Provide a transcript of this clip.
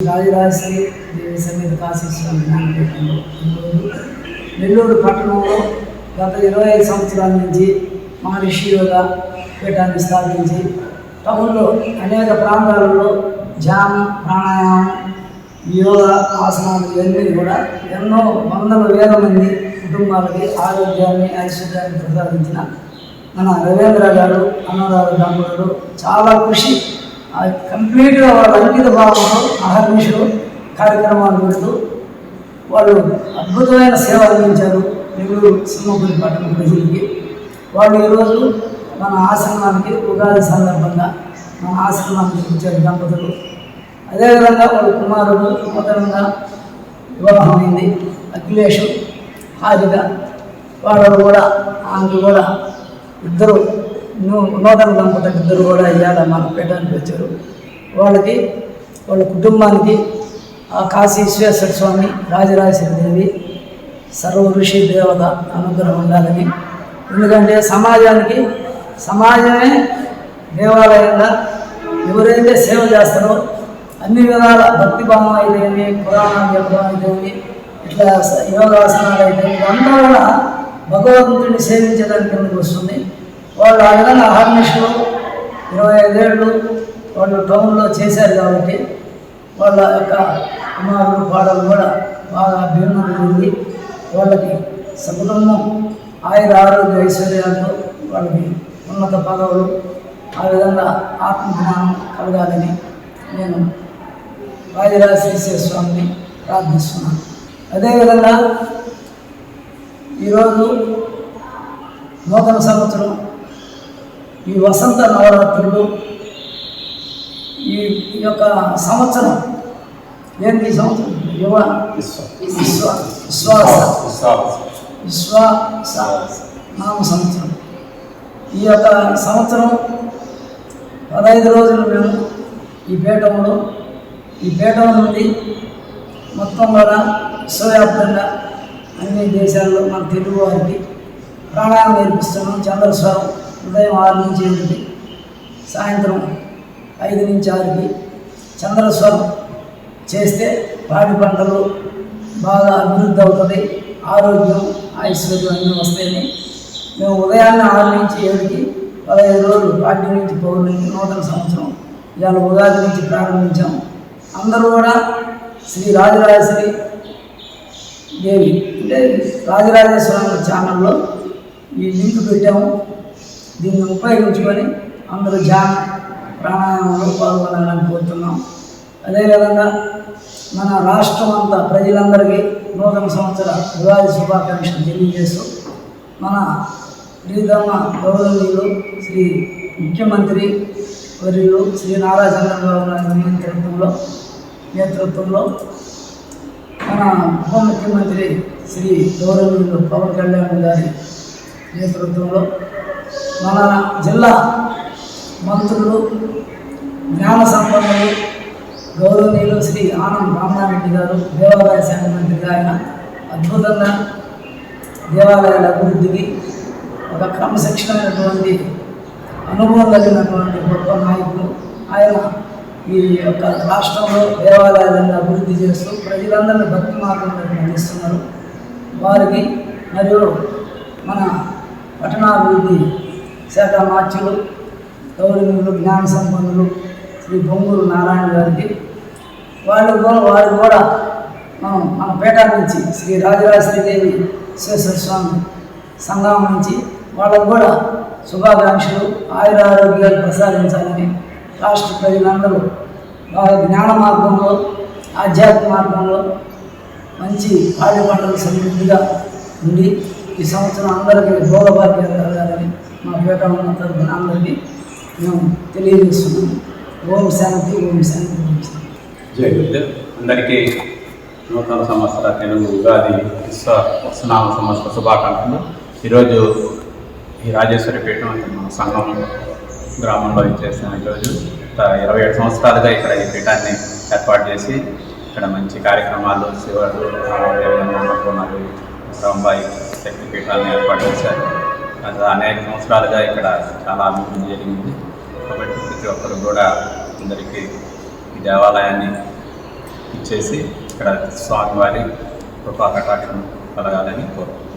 రాజరాజశ్రీ దేవి సమేత కాశీశ్వరం నెల్లూరు పట్టణంలో గత ఇరవై ఐదు సంవత్సరాల నుంచి మహర్షి యోగా పీఠాన్ని స్థాపించి టౌన్లో అనేక ప్రాంతాలలో ధ్యానం ప్రాణాయామం యోగా ఆసనాలు ఇవన్నీ కూడా ఎన్నో వందల వేల మంది కుటుంబాలకి ఆరోగ్యాన్ని ఐశ్వర్యాన్ని ప్రసాదించిన మన రవీంద్ర గారు అన్నదారు దంపతులు చాలా కృషి ఆ కంప్లీట్గా వాళ్ళ అంకిత భావంలో అహర్నిశలు కార్యక్రమాలు పెడుతూ వాళ్ళు అద్భుతమైన సేవ అందించారు నెల్లూరు సింహపురి పట్టణ ప్రజలకి వాళ్ళు ఈరోజు మన ఆశ్రమానికి ఉగాది సందర్భంగా మన ఆశ్రమానికి వచ్చారు దంపతులు. అదేవిధంగా వాళ్ళ కుమారుడు నూతనంగా వివాహమైంది అఖిలేష్ హారిక వాళ్ళు కూడా ఆమె కూడా ఇద్దరు నూతన దంపతులు ఇద్దరు కూడా ఇవాళ మన పెట్టడానికి వచ్చారు. వాళ్ళకి వాళ్ళ కుటుంబానికి ఆ కాశీ విశ్వేశ్వర స్వామి రాజరాజేశ్వరి దేవి సర్వ ఋషి దేవత అనుగ్రహం ఉండాలని. ఎందుకంటే సమాజానికి సమాజమే దేవాలయంగా ఎవరైతే సేవ చేస్తారో అన్ని విధాల భక్తి భావం అయితేమి పురాణాలు చెప్పడం అయితేమి ఇట్లా యోగాసనాలు అయితే ఇదంతా కూడా భగవంతుడిని సేవించడానికి వస్తుంది? వాళ్ళు ఆ విధంగా అహర్నిశలు ఇరవై ఐదేళ్ళు వాళ్ళు టౌన్లో చేశారు కాబట్టి వాళ్ళ యొక్క కుమారులు పాడలు కూడా బాగా అభ్యున్నతి ఉంది వాళ్ళకి సకుటుంబం ఆయుర ఆరోగ్య ఐశ్వర్యాలతో వాళ్ళకి ఉన్నత పదవులు ఆ విధంగా ఆత్మజ్ఞానం కలగాలని నేను రాజరాజ స్వామిని ప్రార్థిస్తున్నాను. అదేవిధంగా ఈరోజు నూతన సంవత్సరం ఈ వసంత నవరాత్రులు ఈ ఈ యొక్క సంవత్సరం ఏంటి ఈ సంవత్సరం? యువ విశ్వ విశ్వాస విశ్వాస నామ సంవత్సరం. ఈ యొక్క సంవత్సరం పదహైదు రోజులు మేము ఈ పీఠంలో ఈ పీఠం నుండి మొత్తం కూడా విశ్వవ్యాప్తంగా అన్ని దేశాల్లో మన తెలుగు వారికి ప్రాణాలు నేర్పిస్తున్నాం చంద్రస్వరం. ఉదయం ఆరు నుంచి ఏడుకి సాయంత్రం ఐదు నుంచి ఆరుకి చంద్రస్వరం చేస్తే పాడి పంటలు బాగా అభివృద్ధి అవుతుంది ఆరోగ్యం ఐశ్వర్యం అన్నీ వస్తాయని. మేము ఉదయాన్నే ఆరు నుంచి ఏడుకి పదహైదు రోజులు పార్టీ నుంచి పౌర్ణమి నూతన సంవత్సరం ఇవాళ ఉగాది నుంచి ప్రారంభించాం. అందరూ కూడా శ్రీ రాజరాజశ్రీ దేవి అంటే రాజరాజేశ్వరం ఛానల్లో ఈ లింక్ పెట్టాము. దీన్ని ఉపయోగించుకొని అందరూ ధ్యాన ప్రాణాయామంలో పాల్గొనాలని కోరుతున్నాం. అదేవిధంగా మన రాష్ట్రం అంతా ప్రజలందరికీ నూతన సంవత్సర ఉగాది శుభాకాంక్షలు తెలియజేస్తూ మన ప్రీతమ్మ గౌరవీయులు శ్రీ ముఖ్యమంత్రి వర్యులు శ్రీ నారా చంద్రబాబు నాయుడు నేతృత్వంలో నేతృత్వంలో మన ఉప ముఖ్యమంత్రి శ్రీ గౌరవీయులు పవన్ కళ్యాణ్ గారి నేతృత్వంలో మన జిల్లా మంత్రులు జ్ఞాన సంపన్నులు గౌరవనీయులు శ్రీ ఆనంద్ రామనారెడ్డి గారు దేవాలయ శాఖ మంత్రిగా ఆయన అద్భుతంగా దేవాలయాల అభివృద్ధికి ఒక క్రమశిక్షణమైనటువంటి అనుభవం కలిగినటువంటి గొప్ప నాయకులు. ఆయన ఈ యొక్క రాష్ట్రంలో దేవాలయాలను అభివృద్ధి చేస్తూ ప్రజలందరినీ భక్తి మార్గంలో నడిస్తున్నారు వారికి మరియు మన పట్టణాభివృద్ధి శాఖ గౌరవులు జ్ఞాన సంపన్నులు శ్రీ బొంగూరు నారాయణ గారికి వాళ్ళు కూడా వారు కూడా మనం మన పేట నుంచి శ్రీ రాజరాజశ్రీదేవి విశ్వేశ్వర స్వామి సంఘం నుంచి వాళ్ళకు కూడా శుభాకాంక్షలు ఆయుర ఆరోగ్యాలు ప్రసాదించాలని రాష్ట్ర ప్రజలందరూ వాళ్ళ జ్ఞాన మార్గంలో ఆధ్యాత్మిక మార్గంలో మంచి పాడి పంటలు సమృద్ధిగా ఉండి ఈ సంవత్సరం అందరికీ భోగభాగ్యాలు వివేకానంద తరఫున మేము తెలియజేస్తున్నాం. ఓం శాంతి ఓం శాంతి ఓం శాంతి. జై గురుదేవ్. అందరికీ నూతన సంవత్సర తెలుగు ఉగాది విశ్వ వసనామ సంవత్సర శుభాకాంక్షలు. ఈరోజు ఈ రాజేశ్వరిపేట మన సంఘం గ్రామంలో ఇచ్చేసిన ఈరోజు. ఇరవై ఏడు సంవత్సరాలుగా ఇక్కడ ఈ పీఠాన్ని ఏర్పాటు చేసి ఇక్కడ మంచి కార్యక్రమాలు శివుడు అన్నపూర్ణాలు రాంబాయి శక్తి పీఠాలను ఏర్పాటు చేశారు. అనేక సంవత్సరాలుగా ఇక్కడ చాలా అభివృద్ధి జరిగింది. కాబట్టి ప్రతి ఒక్కరు కూడా అందరికీ ఈ దేవాలయాన్ని ఇచ్చేసి ఇక్కడ స్వామివారి కృపా కటాక్షం కలగాలని కోరుకుంటున్నాను